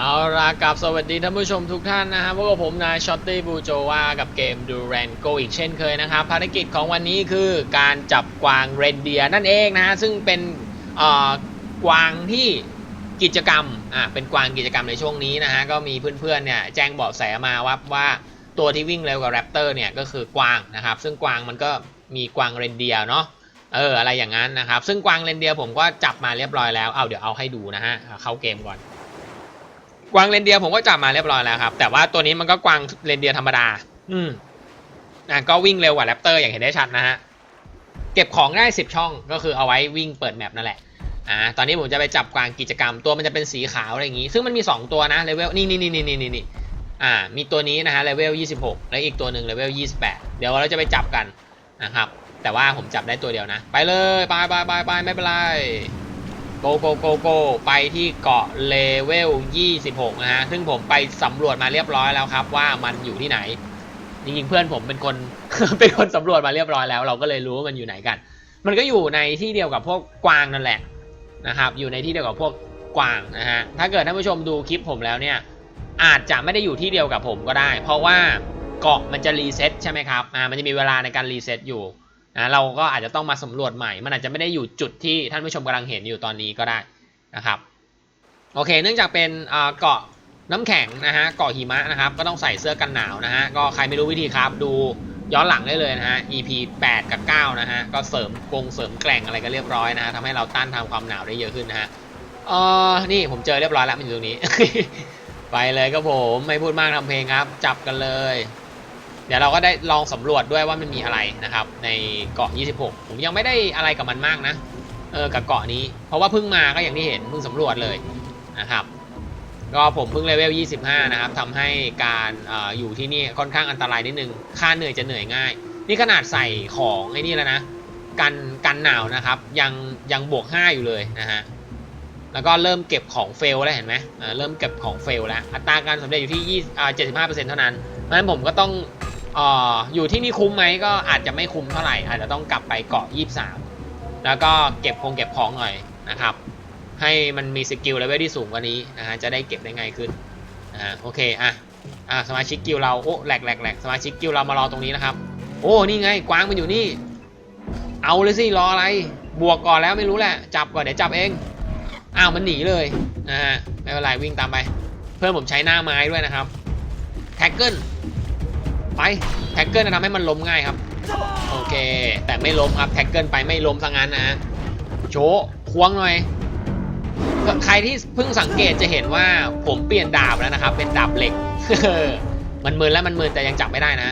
เอาล่ะกับสวัสดีท่านผู้ชมทุกท่านนะฮะพวกผมนายช็อตตี้บูโจวากับเกมดูแรนโกอีกเช่นเคยนะครับ ภารกิจของวันนี้คือการจับกวางเรนเดียร์นั่นเองนะฮะ ซึ่งเป็นกวางที่กิจกรรมอ่าเป็นกวางกิจกรรมในช่วงนี้นะฮะ ก็มีเพื่อนๆเนี่ยแจ้งเบาะแสมาว่าว่าตัวที่วิ่งเร็วกว่าแรปเตอร์เนี่ยก็คือกวางนะครับ ซึ่งกวางมันก็มีกวางเรนเดียร์เนาะเอออะไรอย่างนั้นนะครับ ซึ่งกวางเรนเดียร์ผมก็จับมาเรียบร้อยแล้วเอาเดี๋ยวเอาให้ดูนะฮะเข้าเกมก่อน กวางเรนเดียร์ผมก็จับมาเรียบร้อยแล้วครับ แต่ว่าตัวนี้มันก็กวางเรนเดียร์ธรรมดา อืมอะก็วิ่งเร็วกว่าแรปเตอร์อย่างเห็นได้ชัดนะฮะ เก็บของได้10ช่องก็คือเอาไว้วิ่งเปิดแมปนั่นแหละอ่าตอนนี้ผมจะไปจับกวางกิจกรรมตัวมันจะเป็นสีขาวอะไรอย่างงี้ ซึ่งมันมี 2 ตัวนะเลเวลนี่นี่นี่นี่นี่นี่อ่ามีตัวนี้นะฮะเลเวล26 และอีกตัวหนึ่งเลเวล28 เดี๋ยวเราจะไปจับกันนะครับแต่ว่าผมจับได้ตัวเดียวนะ ไปเลยไปไปไปไปไม่เป็นไร โกโกโกโกไปที่เกาะเลเวล 26 นะฮะ ซึ่งผมไปสำรวจมาเรียบร้อยแล้วครับ ว่ามันอยู่ที่ไหน จริงๆ เพื่อนผมเป็นคน เป็นคนสำรวจมาเรียบร้อยแล้ว เราก็เลยรู้ว่ามันอยู่ไหนกัน มันก็อยู่ในที่เดียวกับพวกกวางนั่นแหละนะครับ อยู่ในที่เดียวกับพวกกวางนะฮะ ถ้าเกิดท่านผู้ชมดูคลิปผมแล้วเนี่ย อาจจะไม่ได้อยู่ที่เดียวกับผมก็ได้ เพราะว่าเกาะมันจะรีเซ็ตใช่ไหมครับ อ่า มันจะมีเวลาในการรีเซ็ตอยู่ นะเราก็อาจจะต้องมาสำรวจใหม่ มันอาจจะไม่ได้อยู่จุดที่ท่านผู้ชมกำลังเห็นอยู่ตอนนี้ก็ได้นะครับโอเค เนื่องจากเป็นเกาะน้ำแข็งนะฮะเกาะหิมะนะครับ ก็ต้องใส่เสื้อกันหนาวนะฮะก็ใครไม่รู้วิธีครับดูย้อนหลังได้เลยนะฮะ EP 8 กับ 9 นะฮะ ก็เสริมกงเสริมแกร่งอะไรก็เรียบร้อยนะฮะทำให้เราต้านทานความหนาวได้เยอะขึ้นนะฮะเออนี่ผมเจอเรียบร้อยแล้วมันอยู่ตรงนี้ ไปเลยครับผม ไม่พูดมากทำเพลงครับ จับกันเลย เดี๋ยวเราก็ได้ลองสำรวจด้วยว่ามันมีอะไรนะครับ ในเกาะ 26 ผมยังไม่ได้อะไรกับมันมากนะเออกับเกาะนี้ เพราะว่าเพิ่งมาก็อย่างที่เห็นเพิ่งสำรวจเลยนะครับ ก็ผมเพิ่งเลเวล 25 นะครับทำให้การอออยู่ที่นี่ค่อนข้างอันตรายนิดนึง ค่าเหนื่อยจะเหนื่อยง่าย นี่ขนาดใส่ของไอ้นี่แล้วนะ กันกันหนาวนะครับ ยังยังบวก 5 อยู่เลยนะฮะแล้วก็เริ่มเก็บของเฟลแล้วเห็นไหมเเริ่มเก็บของเฟลแล้ว อัตราการสำเร็จอยู่ที่20อ่า75%เท่านั้นเพราะฉะนั้นผมก็ต้อง อออยู่ที่นี่คุ้มไหมก็อาจจะไม่คุ้มเท่าไหร่ อาจจะต้องกลับไปเกาะ23แล้วก็เก็บคงเก็บของหน่อยนะครับ ให้มันมีสกิลเลเวลที่สูงกว่านี้นะฮะจะได้เก็บได้ง่ายขึ้นนะฮะโอเคอะอะสมาชิกกิลเราโอ้แหลกแหลกแหลกสมาชิกกิลเรามารอตรงนี้นะครับ โอ้นี่ไงกวางมันอยู่นี่ เอาเลยสิรออะไร บวกก่อนแล้วไม่รู้แหละ จับก่อนเดี๋ยวจับเองอ้าวมันหนีเลยนะฮะไม่เป็นไรวิ่งตามไป เพื่อนผมใช้หน้าไม้ด้วยนะครับแท็กเกิล ไปแท็กเกิลจะทำให้มันล้มง่ายครับ โอเค แต่ไม่ล้มครับแท็กเกิลไปไม่ล้มซะงั้นนะฮะโชว์ควงหน่อยใครที่เพิ่งสังเกตจะเห็นว่าผมเปลี่ยนดาบแล้วนะครับ เป็นดาบเหล็ก มันมึนแล้วมันมึนแต่ยังจับไม่ได้นะ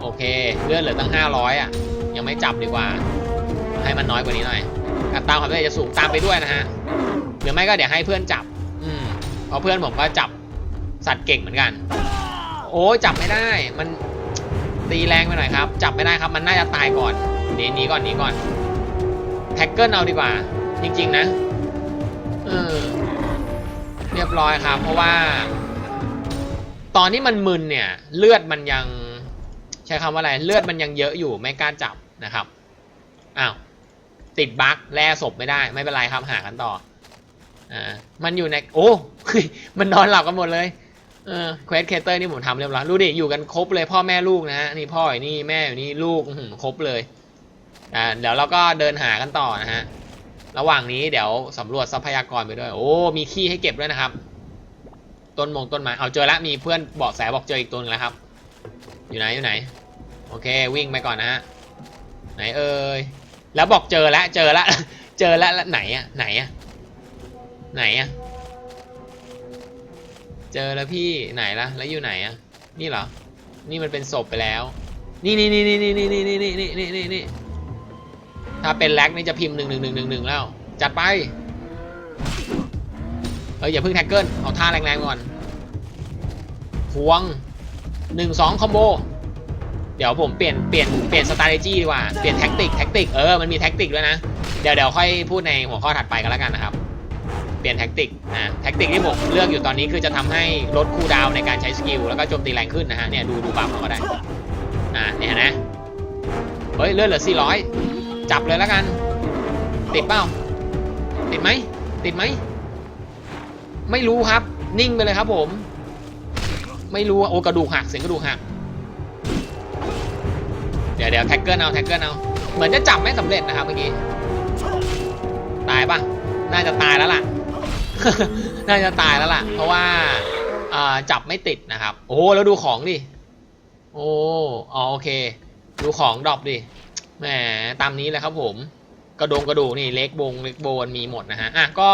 โอเคเลื่อนเหลือตั้ง 500 อะ ยังไม่จับดีกว่า ให้มันน้อยกว่านี้หน่อยอัตราความเร็จจะสูงตามไปด้วยนะฮะหรือไม่ก็เดี๋ยวให้เพื่อนจับ อืมเพราะเพื่อนผมก็จับสัตว์เก่งเหมือนกัน โอ้ยจับไม่ได้ มันตีแรงไปหน่อยครับ จับไม่ได้ครับ มันน่าจะตายก่อนหนีหนีก่อนหนีก่อน แท็กเกิลเอาดีกว่า จริง ๆ นะ เออ เรียบร้อยครับ เพราะว่า ตอนที่มันมึนเนี่ย เลือดมันยัง ใช้คำว่าอะไร เลือดมันยังเยอะอยู่ไม่กล้าจับนะครับ อ้าว ติดบั๊กแล่ศพไม่ได้ ไม่เป็นไรครับ หากันต่อ อ่า มันอยู่ใน โอ้ มันนอนหลับกันหมดเลย เออเควสเคเตอร์นี่ผมทำเรียบร้อยดูดิอยู่กันครบเลยพ่อแม่ลูกนะฮะนี่พ่ออยู่นี่แม่อยู่นี่ลูกครบเลยอ่าเดี๋ยวเราก็เดินหากันต่อนะฮะระหว่างนี้เดี๋ยวสำรวจทรัพยากรไปด้วย โอ้มีขี้ให้เก็บด้วยนะครับ ต้นมงต้นไม้เอาเจอล้วมีเพื่อนบอกแสบอกเจออีกตัวนึงแล้วครับ อยู่ไหนอยู่ไหน โอเควิ่งไปก่อนนะฮะไหนเอ่ยแล้วบอกเจอล้วเจอล้วเจอล้วแล้วไหนอะไหนอะไหนอะ เจอแล้วพี่ไหนละแล้วอยู่ไหนอะนี่เหรอ นี่มันเป็นศพไปแล้ว นี่นี่นี่นี่นี่นี่นี่นี่นี่นี่นี่นี่ถ้าเป็นแล็กนี่จะพิมพ์หนึ่งหนึ่งหนึ่งหนึ่งหนึ่งแล้ว จัดไปเฮ้ยอย่าเพิ่งแท็กเกิลเอาท่าแรงๆก่อนพวงหนึ่งสองคอมโบเดี๋ยวผมเปลี่ยนเปลี่ยนเปลี่ยนสตา t e จีดีกว่า เปลี่ยนแท็กติกแท็กติกเออมันมีแท็กติกด้วยนะ เดี๋ยวเดี๋ยวค่อยพูดในหัวข้อถัดไปกันแล้วกันนะครับ เปลี่ยนแท็กติกนะแท็กติกที่ผมเลือกอยู่ตอนนี้คือจะทำให้ลดคูลดาวในการใช้สกิลแล้วก็โจมตีแรงขึ้นนะฮะเนี่ยดูดูบัฟเราก็ได้อ่าเนี่ยนไหมเฮ้ยเลือดเหลือ 400 จับเลยแล้วกัน ติดเปล่าติดไหมติดไหมไม่รู้ครับ นิ่งไปเลยครับผม ไม่รู้โอกระดูกหักเสียงกระดูกหักเดี๋ยวเดี๋ยวแท็กเกิลเอาแท็กเกิลเอาเหมือนจะจับไม่สำเร็จนะครับเมื่อกี้ตายปะน่าจะตายแล้วล่ะ น่าจะตายแล้วล่ะ เพราะว่าจับไม่ติดนะครับ โอ้แล้วดูของดิ โอ้อ๋อโอเค ดูของดรอปดิ แหม ตามนี้เลยครับผม กระดงกระดูกนี่เล็กบงเล็กโบนมีหมดนะฮะ อะก็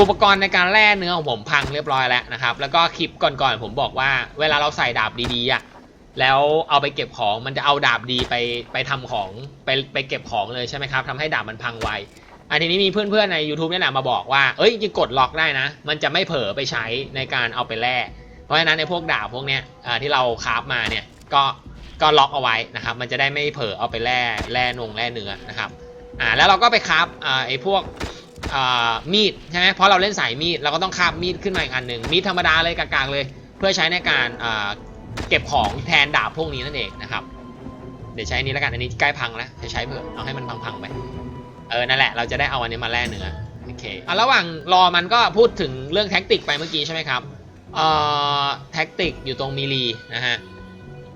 อุปกรณ์ในการแล่เนื้อของผมพังเรียบร้อยแล้วนะครับ แล้วก็คลิปก่อนๆผมบอกว่า เวลาเราใส่ดาบดีๆอะแล้วเอาไปเก็บของมันจะเอาดาบดีไปไปทำของไปไปเก็บของเลยใช่ไหมครับทำให้ดาบมันพังไว อันนี้มีเพื่อนๆใน YouTube เนี่ยแหละมาบอกว่า เอ้ยจริงกดล็อกได้นะ มันจะไม่เผลอไปใช้ในการเอาไปแล่เพราะฉะนั้นในพวกดาบพวกเนี้ยที่เราคราฟมาเนี่ยก็ก็ล็อกเอาไว้นะครับ มันจะได้ไม่เผลอเอาไปแล่แล่นงแล่เนื้อนะครับอ่าแล้วเราก็ไปคราฟอ่าไอ้พวกอ่ามีดใช่ไหมเพราะเราเล่นสายมีดเราก็ต้องคราฟมีดขึ้นมาอีกอันหนึ่งมีดธรรมดาเลยกลางๆเลย เพื่อใช้ในการอ่าเก็บของแทนดาบพวกนี้นั่นเองนะครับ เดี๋ยวใช้อันนี้แล้วกันอันนี้ใกล้พังแล้วจะใช้เผื่อเอาให้มันพังๆไป ออนั่นแหละเราจะได้เอาอันนี้มาแล่เนื้อโอเคอะระหว่างรอมันก็พูดถึงเรื่องแท็กติกไปเมื่อกี้ใช่ไหมครับเอ่อแท็กติกอยู่ตรงมีลีนะฮะ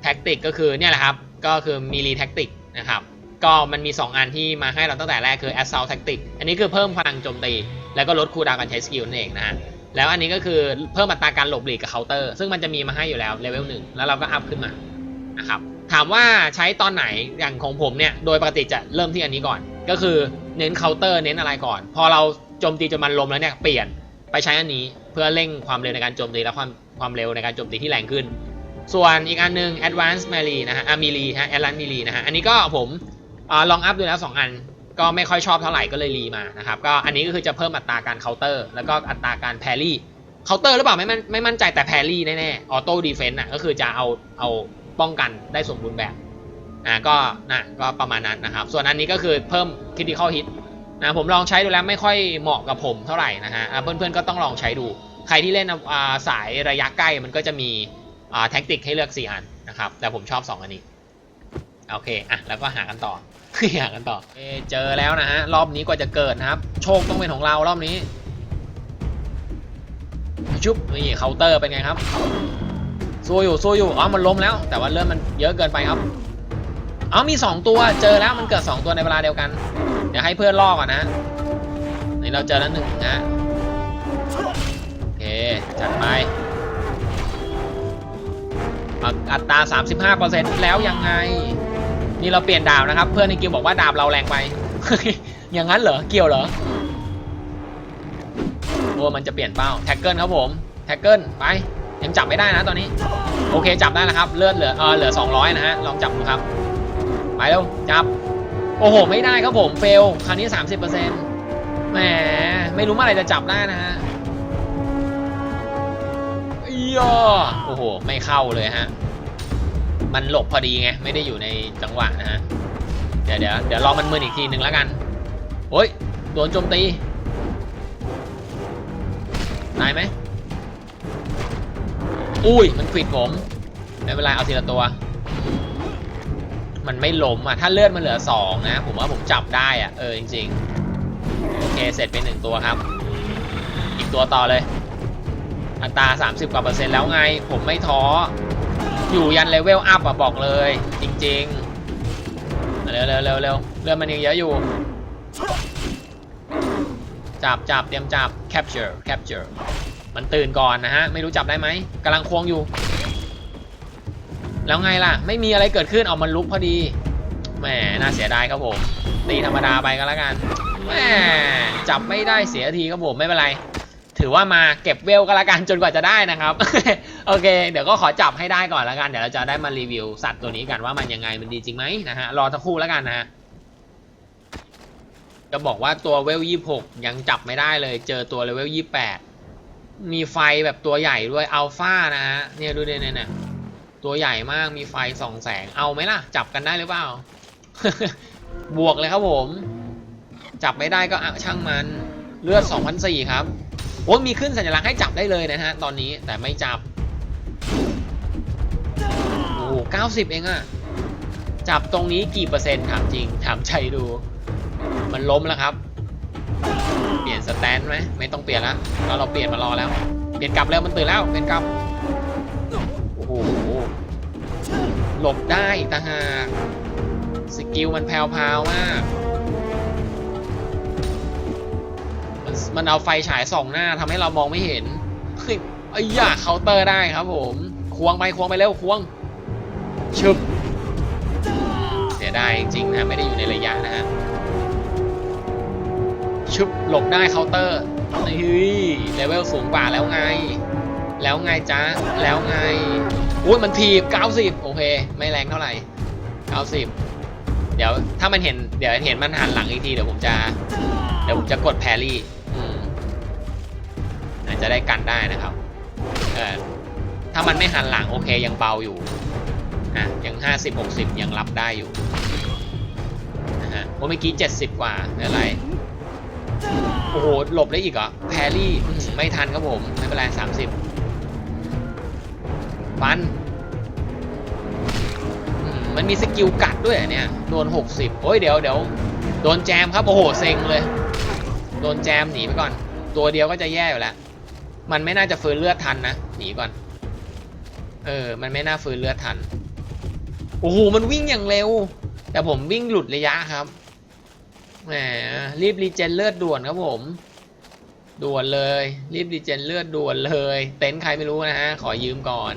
แท็กติกก็คือเนี่ยแหละครับก็คือมีลีแท็กติกนะครับก็มันมี 2 อันที่มาให้เราตั้งแต่แรกคือ assault tactic อันนี้คือเพิ่มพลังโจมตี แล้วก็ลดคูลดาวน์การใช้สกิลนั่นเองนะฮะแล้วอันนี้ก็คือเพิ่มอัตราการหลบหลีกกับเคาน์เตอร์ซึ่งมันจะมีมาให้อยู่แล้วเลเวลหนึ่งแล้วเราก็อัพขึ้นมานะครับถามว่าใช้ตอนไหนอย่างของผมเนี่ยโดยปกติจะเริ่มที่อันนี้ก่อน ก็คือเน้นเคาน์เตอร์เน้นอะไรก่อน พอเราโจมตีจนมันลมแล้วเนี่ยเปลี่ยนไปใช้อันนี้เพื่อเร่งความเร็วในการโจมตีและความความเร็วในการโจมตีที่แรงขึ้น ส่วนอีกอันหนึง Advanced Melee นะฮะอะ Melee ฮะ Advanced Melee นะฮะอันนี้ก็ผมอลองอัพดูแล้ว2อันก็ไม่ค่อยชอบเท่าไหร่ก็เลยรีมานะครับก็อันนี้ก็คือจะเพิ่มอัตราการเคาน์เตอร์แล้วก็อัตราการแพรี่เคาน์เตอร์หรือเปล่าไม่มั่นไม่มั่นใจแต่แพรี่แน่ๆออโต้ดีเฟนต์อะก็คือจะเอาเอาป้องกันได้สมบูรณ์แบบ อ่าก็นะก็ประมาณนั้นนะครับ ส่วนอันนี้ก็คือเพิ่ม critical hit นะผมลองใช้ดูแล้วไม่ค่อยเหมาะกับผมเท่าไหร่นะฮะเพื่อนๆก็ต้องลองใช้ดู ใครที่เล่นาสายระยะใกล้มันก็จะมีแท็กติกให้เลือก 4 อันนะครับ แต่ผมชอบ 2 อันนี้ โอเค อะ แล้วก็หากันต่อ หากันต่อเอเจอแล้วนะฮะ รอบนี้กว่าจะเกิดนะครับ โชคต้องเป็นของเรารอบนี้ ชุบ นี่เคาน์เตอร์เป็นไงครับ สู้อยู่สู้อยู่ อ๋อ มันล้มแล้ว แต่ว่าเริ่มมันเยอะเกินไปครับ อ๋อมี 2 ตัวเจอแล้วมันเกิด 2 ตัวในเวลาเดียวกัน เดี๋ยวให้เพื่อนลอกก่อนนะนี่เราเจอแล้วหนึ่งนะโอเค จัดไปอัตรา 35%แล้วยังไง นี่เราเปลี่ยนดาบนะครับ เพื่อนในกิวบอกว่าดาบเราแรงไป อย่างนั้นเหรอ เกี่ยวเหรอโอ้มันจะเปลี่ยนเป้า แท็กเกิลครับผม แท็กเกิลไป ยังจับไม่ได้นะตอนนี้ โอเคจับได้แล้วครับ เลือดเหลือเออเหลือ 200 นะฮะ ลองจับดูครับ ไปเร็วจับ โอ้โห ไม่ได้ครับผมเฟลครั้งนี้ 30%แหมไม่รู้เมื่อไหร่จะจับได้นะฮะอียอโอ้โห ไม่เข้าเลยฮะ มันหลบพอดีไง ไม่ได้อยู่ในจังหวะนะฮะ เดี๋ยวเดี๋ยวเดี๋ยวลองมันมืออีกทีหนึ่งแล้วกันโอ้ยโดนโจมตีตายไหมอุ้ย มันควิดผม ไม่เป็นไร เอาทีละตัว มันไม่ล้มอะ ถ้าเลือดมันเหลือ2นะ ผมว่าผมจับได้อะ เออ จริงๆ โอเค เสร็จไปหนึ่งตัวครับ อีกตัวต่อเลย อัตรา 30 กว่าเปอร์เซ็นต์แล้วไง ผมไม่ท้อ อยู่ยันเลเวลอัพอะ บอกเลย จริงๆ เร็วเร็วเร็วเร็วเลือดมันยังเยอะอยู่ จับจับเตรียมจับ capture capture มันตื่นก่อนนะฮะ ไม่รู้จับได้ไหมกำลังควงอยู่ แล้วไงล่ะ ไม่มีอะไรเกิดขึ้นออกมันลุกพอดีแหมน่าเสียดายครับผมตีธรรมดาไปก็แล้วกันแหมจับไม่ได้เสียทีครับผมไม่เป็นไร ถือว่ามาเก็บเวลก็แล้วกันจนกว่าจะได้นะครับ โอเค เดี๋ยวก็ขอจับให้ได้ก่อนแล้วกันเดี๋ยวเราจะได้มารีวิวสัตว์ตัวนี้กันว่ามันยังไงมันดีจริงไหมนะฮะรอสักครู่แล้วกันนะฮะจะบอกว่าตัวเวลยี่หกยังจับไม่ได้เลย เจอตัวเลเวลยี่แปดมีไฟแบบตัวใหญ่ด้วยอัลฟานะฮะเนี่ยดูเนี่ยเนี่ย ตัวใหญ่มากมีไฟส่องแสงเอาไหมล่ะ จับกันได้หรือเปล่า บวกเลยครับผม จับไม่ได้ก็อะช่างมัน เลือด2,004ครับโอ้มีขึ้นสัญลักษณ์ให้จับได้เลยนะฮะ ตอนนี้แต่ไม่จับ โอ้เก้าสิบเองอะจับตรงนี้กี่เปอร์เซ็นต์ถามจริง ถามใจดู มันล้มแล้วครับ เปลี่ยนสแตนไหมไม่ต้องเปลี่ยนละเราเราเปลี่ยนมารอแล้ว เปลี่ยนกลับแล้วมันตื่นแล้วเปลี่ยนกลับ โอ้โห หลบได้ต่างหากสกิลมันแพรวๆมากมันมันเอาไฟฉายส่องหน้าทำให้เรามองไม่เห็นเฮ้ยไอ้ยาเคาน์เตอร์ได้ครับผมควงไปควงไปเร็วควงชึบเสียดายจริงๆนะไม่ได้อยู่ในระยะนะฮะชึบหลบได้เคาน์เตอร์เฮ้ยเลเวลสูงกว่าแล้วไง แล้วไงจ๊ะแล้วไงอุ้ยมันทีบ90 อเค ไม่แรงเท่าไหร่ 90 เดี๋ยวถ้ามันเห็น เดี๋ยวเห็นมันหันหลังอีกที เดี๋ยวผมจะ เดี๋ยวผมจะกดแพรี่อืมอาจจะได้กันได้นะครับ เออ ถ้ามันไม่หันหลังโอเคยังเบาอยู่อะยัง 50 60 ยังรับได้อยู่นะฮะโอ้เมื่อกี้ 70 กว่าไม่เป็นไร โอ้โห หลบได้อีกเหรอ แพรี่ ไม่ทันครับผม ไม่เป็นไรสามสิบฟันอื้อหือ มันมีสกิลกัดด้วยเนี่ยโดนหกสิบโอ้ยเดี๋ยวเดี๋ยวโดนแจมครับ โอ้โหเซ็งเลย โดนแจมหนีไปก่อน ตัวเดียวก็จะแย่อยู่แล้ว มันไม่น่าจะฟื้นเลือดทันนะ หนีก่อน เออ มันไม่น่าฟื้นเลือดทัน โอ้โห มันวิ่งอย่างเร็ว แต่ผมวิ่งหลุดระยะครับ แหม รีบรีเจนเลือดด่วนครับผม ด่วนเลย รีบรีเจนเลือดด่วนเลย เต็นท์ใครไม่รู้นะฮะ ขอยืมก่อน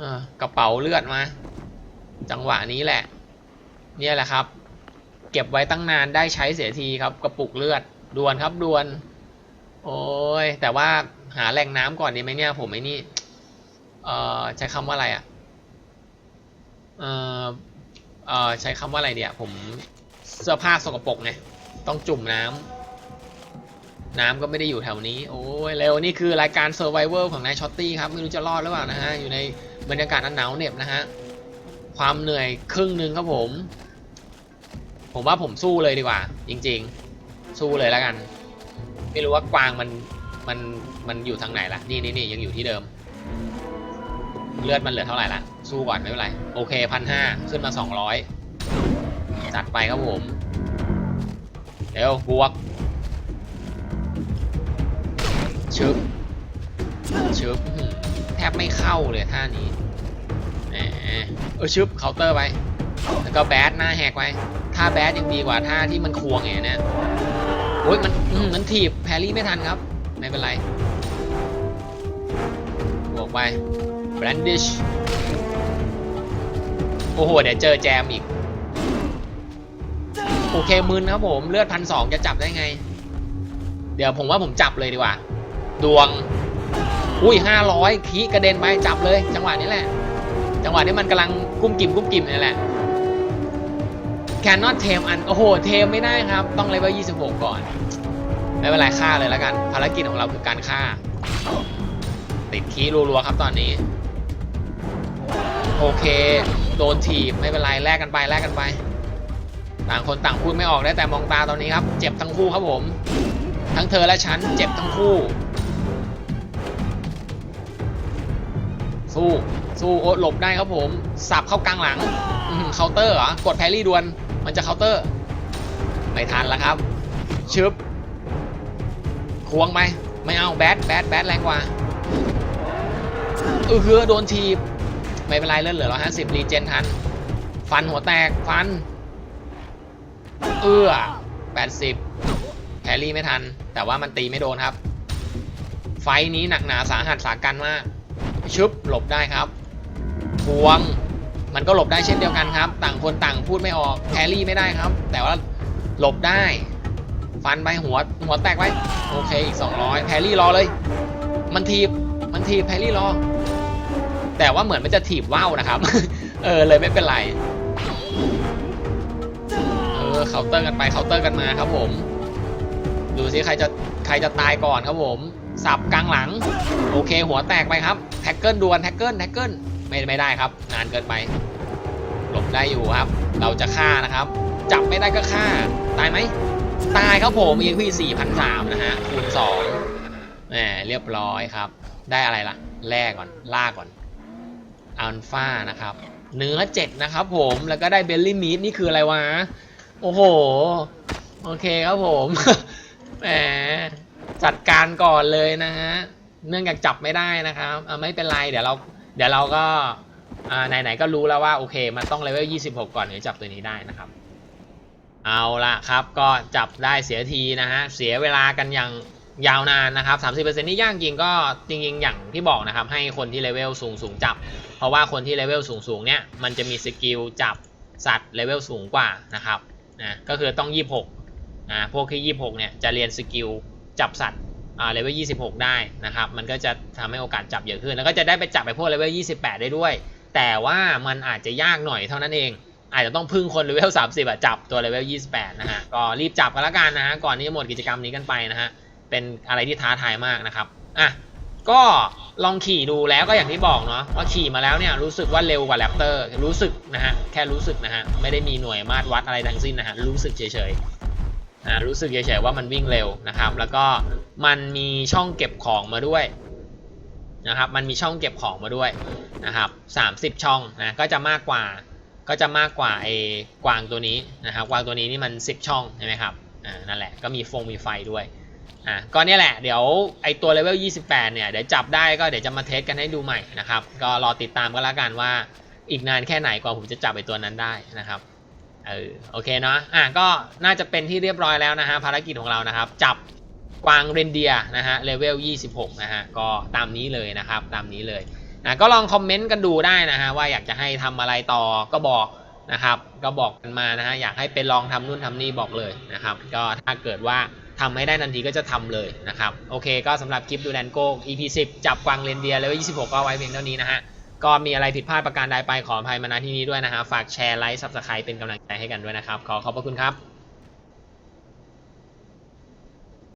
อากระเป๋าเลือดมา จังหวะนี้แหละ เนี่ยแหละครับ เก็บไว้ตั้งนานได้ใช้เสียทีครับกระปุกเลือดด่วนครับด่วน โอ้ยแต่ว่าหาแหล่งน้ำก่อนดีไหมเนี่ย ผมไอ้นี่ เอ่อใช้คำว่าอะไรอะ่ะเอ่อเอ่อใช้คำว่าอะไรเดียวผมเสื้อผ้าสกปรกไงต้องจุ่มน้ำน้ำก็ไม่ได้อยู่แถวนี้ โอ้ยเร็วนี่คือรายการ Survivor ของนายช็อตตี้ครับ ไม่รู้จะรอดหรือเปล่านะฮะ อยู่ในบรรยากาศอันหนาวเหน็บนะฮะ ความเหนื่อยครึ่งหนึ่งครับผม ผมว่าผมสู้เลยดีกว่า จริง ๆ สู้เลยแล้วกัน ไม่รู้ว่ากวางมันมันมันอยู่ทางไหนละนี่นี่นี่ยังอยู่ที่เดิม เลือดมันเหลือเท่าไหร่ละสู้ก่อนไม่เป็นไรโอเคพันห้าขึ้นมาสองร้อยจัดไปครับผมเร็วบวกชึบชึบอื้อหือแทบไม่เข้าเลยท่านี้ เออชึบเคาน์เตอร์ไป แล้วก็แบดหน้าแหกไปท่าแบดยังดีกว่าท่าที่มันควงไงนะโอ้ยมันมันถีบแพรี่ไม่ทันครับ ไม่เป็นไรบวกไป brandish โอ้โห เดี๋ยวเจอแจมอีก โอเคมึนครับผมเลือดพันสองจะจับได้ไง เดี๋ยวผมว่าผมจับเลยดีกว่า ดวง อุ้ยห้าร้อยขีกระเด็นไปจับเลย จังหวะนี้แหละ จังหวะนี้มันกำลังกุ้มกิ่มกุ้มกิ่มนี่แหละ cannot tame อันโอ้โหเทมไม่ได้ครับ ต้องเลเวล26 ก่อน ไม่เป็นไรฆ่าเลยแล้วกัน ภารกิจของเราคือการฆ่า ติดคีรัวๆครับตอนนี้ โอเค โดนถีบ ไม่เป็นไรแลกกันไปแลกกันไป ต่างคนต่างพูดไม่ออกได้แต่มองตาตอนนี้ครับ เจ็บทั้งคู่ครับผม ทั้งเธอและฉันเจ็บทั้งคู่ สู้ สู้โอ้หลบได้ครับผมสับเข้ากลางหลังเคาน์เตอร์เหรอกดแพรี่ดวน มันจะเคาน์เตอร์ ไม่ทันแล้วครับ ชึบควงไปไม่เอาแบดแบดแบดแรงกว่าเออคือโดนทีบไม่เป็นไรเลื่อนเหลือร้อยห้าสิบรีเจนทัน ฟันหัวแตกฟัน เอื้อแปดสิบแพรี่ไม่ทัน แต่ว่ามันตีไม่โดนครับ ไฟนี้หนักหนาสาหัสสากันมาก ชึบหลบได้ครับ พวง มันก็หลบได้เช่นเดียวกันครับ ต่างคนต่างพูดไม่ออกแพรรี่ไม่ได้ครับ แต่ว่าหลบได้ ฟันไปหัวหัวแตกไว้โอเคอีก 200แพรี่รอเลย มันทีบมันทีบแพรรี่รอ แต่ว่าเหมือนมันจะถีบว่าวนะครับ เออเลยไม่เป็นไรเออเคาน์เตอร์กันไปเคาน์เตอร์กันมาครับผมดูซิใครจะใครจะตายก่อนครับผม สับกลางหลัง โอเค หัวแตกไปครับ แท็กเกิลดวนแท็กเกิลแท็กเกิล ไม่ไม่ได้ครับ นานเกินไป หลบได้อยู่ครับ เราจะฆ่านะครับ จับไม่ได้ก็ฆ่า ตายไหม ตายครับผม EXP 4,003นสามนะฮะคูณ2แหมเรียบร้อยครับ ได้อะไรล่ะแลกก่อนล่าก่อนอัลฟานะครับ เนื้อเจ็ดนะครับผมแล้วก็ได้เบลลี่มีดนี่คืออะไรวะ โอ้โห โอเคครับผมแหมจัดการก่อนเลยนะฮะเนื่องจากจับไม่ได้นะครับอะไม่เป็นไรเดี๋ยวเรา ดี๋ยวเราก็ไหนๆก็รู้แล้วว่าโอเค มันต้องเลเวล 26 ก่อนถึงจะจับตัวนี้ได้นะครับ เอาละครับก็จับได้เสียทีนะฮะ เสียเวลากันอย่างยาวนานนะครับ 30%นี่ยากจริงก็จริงๆอย่างที่บอกนะครับ ให้คนที่เลเวลสูงสูงๆจับ เพราะว่าคนที่เลเวลสูงสูงๆเนี่ยมันจะมีสกิลจับสัตว์เลเวลสูงกว่านะครับนะก็คือต้อง 26อ่าพวกที่ 26เนี่ยจะเรียนสกิลจับสัตว์ เลเวล26 ได้นะครับ มันก็จะทำให้โอกาสจับเยอะขึ้น แล้วก็จะได้ไปจับไปพวกเลเวล28 ได้ด้วย แต่ว่ามันอาจจะยากหน่อยเท่านั้นเอง อาจจะต้องพึ่งคนเลเวล30อะจับตัวเลเวล28 นะฮะ ก็รีบจับกันล้วกันนะฮะ ก่อนที่จะหมดกิจกรรมนี้กันไปนะฮะ เป็นอะไรที่ท้าทายมากนะครับ อะ ก็ลองขี่ดูแล้วก็อย่างที่บอกเนาะว่าขี่มาแล้วเนี่ยรู้สึกว่าเร็วกว่าแรปเตอร์รู้สึกนะฮะ แค่รู้สึกนะฮะ ไม่ได้มีหน่วยมาตรวัดอะไรทั้งสิ้นนะฮะ รู้สึกเฉยๆ รู้สึกเฉยๆว่ามันวิ่งเร็วนะครับ แล้วก็มันมีช่องเก็บของมาด้วยนะครับ มันมีช่องเก็บของมาด้วยนะครับ30 ช่องนะ ก็จะมากกว่า ก็จะมากกว่าไอ้กวางตัวนี้นะครับ กวางตัวนี้นี่มัน 10 ช่องใช่ไหมครับ อ่า นั่นแหละ ก็มีฟงมีไฟด้วย อะก็เนี่ยแหละ เดี๋ยวไอ้ตัวเลเวล 28 เนี่ย เดี๋ยวจับได้ก็เดี๋ยวจะมาเทสกันให้ดูใหม่นะครับ ก็รอติดตามก็แล้วกันว่า อีกนานแค่ไหนกว่าผมจะจับไอ้ตัวนั้นได้นะครับ เออโอเคเนาะอะก็น่าจะเป็นที่เรียบร้อยแล้วนะฮะภารกิจของเรานะครับ จับกวางเรนเดียนะฮะเลเวล 26 นะฮะก็ตามนี้เลยนะครับตามนี้เลยนะก็ลองคอมเมนต์กันดูได้นะฮะว่าอยากจะให้ทำอะไรต่อก็บอกนะครับ ก็บอกกันมานะฮะอยากให้ไปลองทำนู่นทำนี่บอกเลยนะครับ ก็ถ้าเกิดว่าทำให้ได้ทันทีก็จะทำเลยนะครับ โอเคก็สำหรับคลิปดูแลนโก้ EP 10 จับกวางเรนเดียเลเวล 26 ก็ไว้เพียงเท่านี้นะฮะ ก็มีอะไรผิดพลาดประการใดไปขออภัยมาณที่นี้ด้วยนะฮะฝากแชร์ไลค์ซับสไครป์เป็นกำลังใจให้กันด้วยนะครับ ขอขอบพระคุณครับ